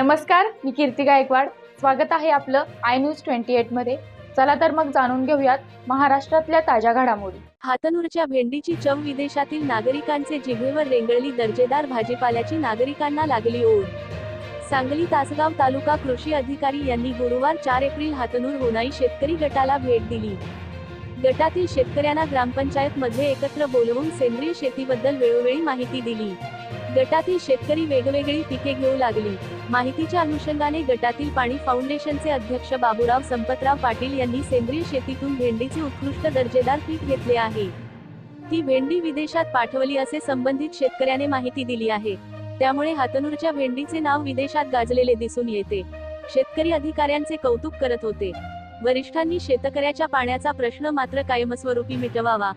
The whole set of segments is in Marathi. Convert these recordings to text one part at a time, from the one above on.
नमस्कार मी कीर्ती गायकवाड. स्वागत आहे आपलं आय न्यूज ट्वेंटी एटमध्ये चला तर मग जाणून घेऊयात महाराष्ट्रातल्या ताज्या घडामोडी. हातनूरच्या भेंडीची चव विदेशातील नागरिकांचे जिभेवर रेंगळली दर्जेदार भाजीपाल्याची नागरिकांना लागली ओढ. सांगली तासगाव तालुका कृषी अधिकारी यांनी गुरुवार चार एप्रिल हातनूर होणाई शेतकरी गटाला भेट दिली. गटातील शेतकऱ्यांना ग्रामपंचायत मध्ये एकत्र बोलवून सेंद्रिय शेतीबद्दल वेळोवेळी माहिती दिली. गटातील शेतकरी वेगवेगळी पिके घेऊ लागली. माहितीच्या अनुषंगाने गटातील पाणी फाउंडेशनचे अध्यक्ष बाबूराव संपतराव पाटील यांनी सेंद्रिय शेतीतून भेंडीचे उत्कृष्ट दर्जेदार पीक घेतले आहे. ती भेंडी विदेशात पाठवली असे संबंधित शेतकऱ्याने माहिती दिली आहे. त्यामुळे हातनूरच्या भेंडीचे नाव विदेशात गाजलेले दिसून येते. शेतकरी अधिकाऱ्यांचे कौतुक करत होते. वरिष्ठांनी शेतकऱ्याच्या पाण्याचा प्रश्न मात्र कायमस्वरूपी मिटवावा.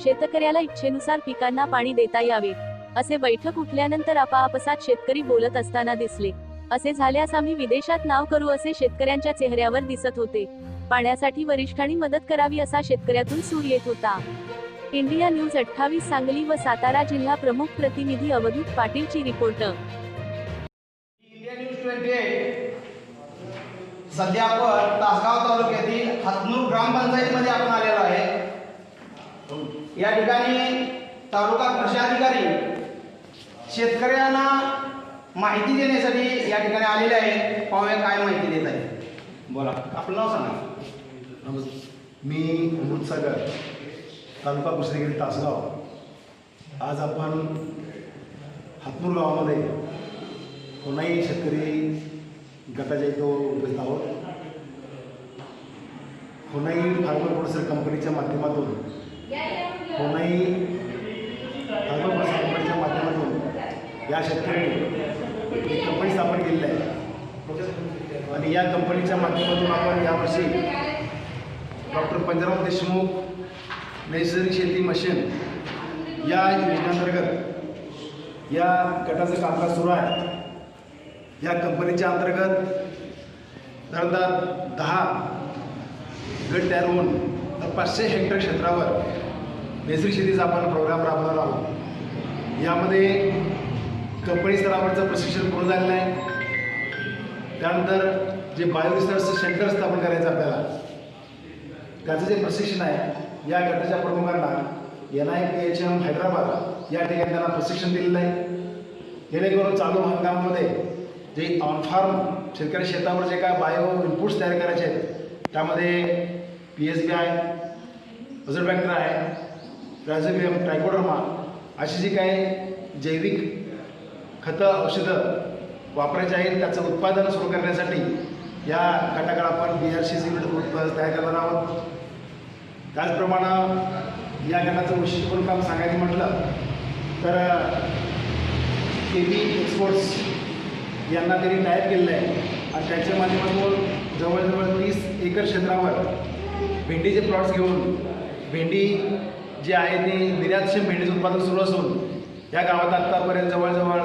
शेतकऱ्याला इच्छेनुसार पिकांना पाणी देता यावे. असे बैठक उठल्यानंतर आपापसात शेतकरी बोलत असताना दिसले. असे झाल्यास आम्ही विदेशात नाव करू असे शेतकऱ्यांच्या चेहऱ्यावर दिसत होते. पाण्यासाठी वरिष्ठांनी मदत करावी असा शेतकऱ्यातून सूर येत होता. इंडिया न्यूज अठ्ठावीस सांगली व सातारा जिल्हा प्रमुख प्रतिनिधी अवधूत पाटीलची रिपोर्ट. सध्या आपण तासगाव तालुक्यातील हातनूर ग्रामपंचायतीमध्ये आपण आलेलो आहे. या ठिकाणी तालुका कृषी अधिकारी शेतकऱ्यांना माहिती देण्यासाठी या ठिकाणी आलेले आहे. पाहूया काय माहिती देत आहे. बोला आपलं नाव सांगा. मी अमृत सागर तालुका कुसरीगिरी तासगाव. आज आपण हातमूर गावामध्ये कोणाही शेतकरी गटाच्या इथं उपस्थित आहोत. कोणाही फार्मर प्रोड्युसर कंपनीच्या माध्यमातून कोणाही फार्मर या शेतकऱ्यांनी एक कंपनी स्थापन केलेली आहे. आणि या कंपनीच्या माध्यमातून आपण यावर्षी डॉक्टर पंजाबराव देशमुख नैसर्गिक शेती मशीन या योजनेअंतर्गत या गटाचं कामकाज सुरू आहे. या कंपनीच्या अंतर्गत साधारणतः दहा गट तयार होऊन तर पाचशे हेक्टर क्षेत्रावर नैसर्गिक शेतीचा आपण प्रोग्राम राबवणार आहोत. यामध्ये कंपनी स्तरावरचं प्रशिक्षण पूर्ण झालेलं आहे. त्यानंतर जे बायोरिसर्च सेंटर स्थापन करायचं आपल्याला त्याचं जे प्रशिक्षण आहे या गटाच्या प्रमुखांना N I P H M Hyderabad या ठिकाणी त्यांना प्रशिक्षण दिलेलं आहे. जेणेकरून चालू हंगामामध्ये जे ऑन फार्म शेतकरी शेतावर जे काय बायो इनपुट्स तयार करायचे आहेत त्यामध्ये पी एस बी आय अजर बॅक्टर आहे ट्रॅझोबियम ट्रायकोडर्मा अशी जी काही जैविक खतं औषधं वापरायचे आहेत त्याचं उत्पादन सुरू करण्यासाठी या घटकाला आपण बी आर सी सी तयार करणार आहोत. त्याचप्रमाणे या गटाचं वैशिष्ट्यपूर्ण काम सांगायचं म्हटलं तर के बी एक्सपोर्ट्स यांना त्यांनी टायर केलेलं आहे आणि त्याच्या माध्यमातून जवळजवळ तीस एकर क्षेत्रावर भेंडीचे प्लॉट्स घेऊन भेंडी जी आहे ती निर्यातक्षम भेंडीचं उत्पादन सुरू असून या गावात आत्तापर्यंत जवळजवळ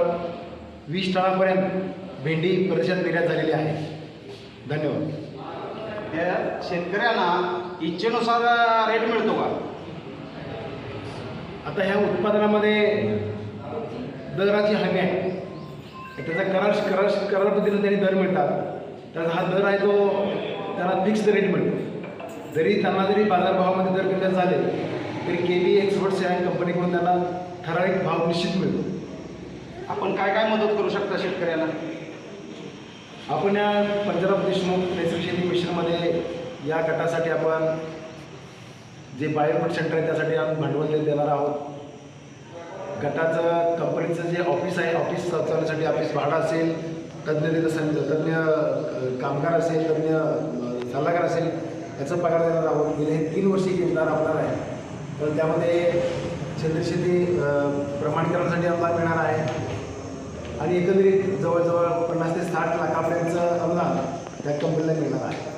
वीस टनापर्यंत भेंडी परदेशात निर्यात झालेली आहे. धन्यवाद. या शेतकऱ्यांना इच्छेनुसार रेट मिळतो का? आता ह्या उत्पादनामध्ये दराची हमी आहे. त्याचा करार करार करार पद्धतीने त्यांनी दर मिळतात. त्याचा हा दर आहे तो त्यांना फिक्स्ड रेट मिळतो जरी त्यांना जरी बाजारभावामध्ये दर मिळत झाले तरी के बी एक्सपर्ट्स या कंपनीकडून त्यांना ठराविक भाव निश्चित मिळतो. आपण काय काय मदत करू शकता शेतकऱ्याला? आपण या पंजाब देशमुख नैसर्गिक शेती मिशनमध्ये या गटासाठी आपण जे बायोफूड सेंटर आहे त्यासाठी आपण भांडवल दे- देणार आहोत. गटाचं कंपनीचं जे ऑफिस आहे ऑफिस चालवण्यासाठी ऑफिस भाडं असेल तज्ज्ञ तज्ज्ञ कामगार असेल तज्ज्ञ सल्लागार असेल याचा पगार देणार आहोत. गेले हे तीन वर्षी केंद्र राबणार आहे. तर त्यामध्ये शेती प्रमाणीकरणासाठी अनुदान मिळणार आहे. आणि एकंदरीत जवळजवळ पन्नास ते साठ लाखापर्यंतचं अनुदान त्या कंपनीला मिळणार आहे.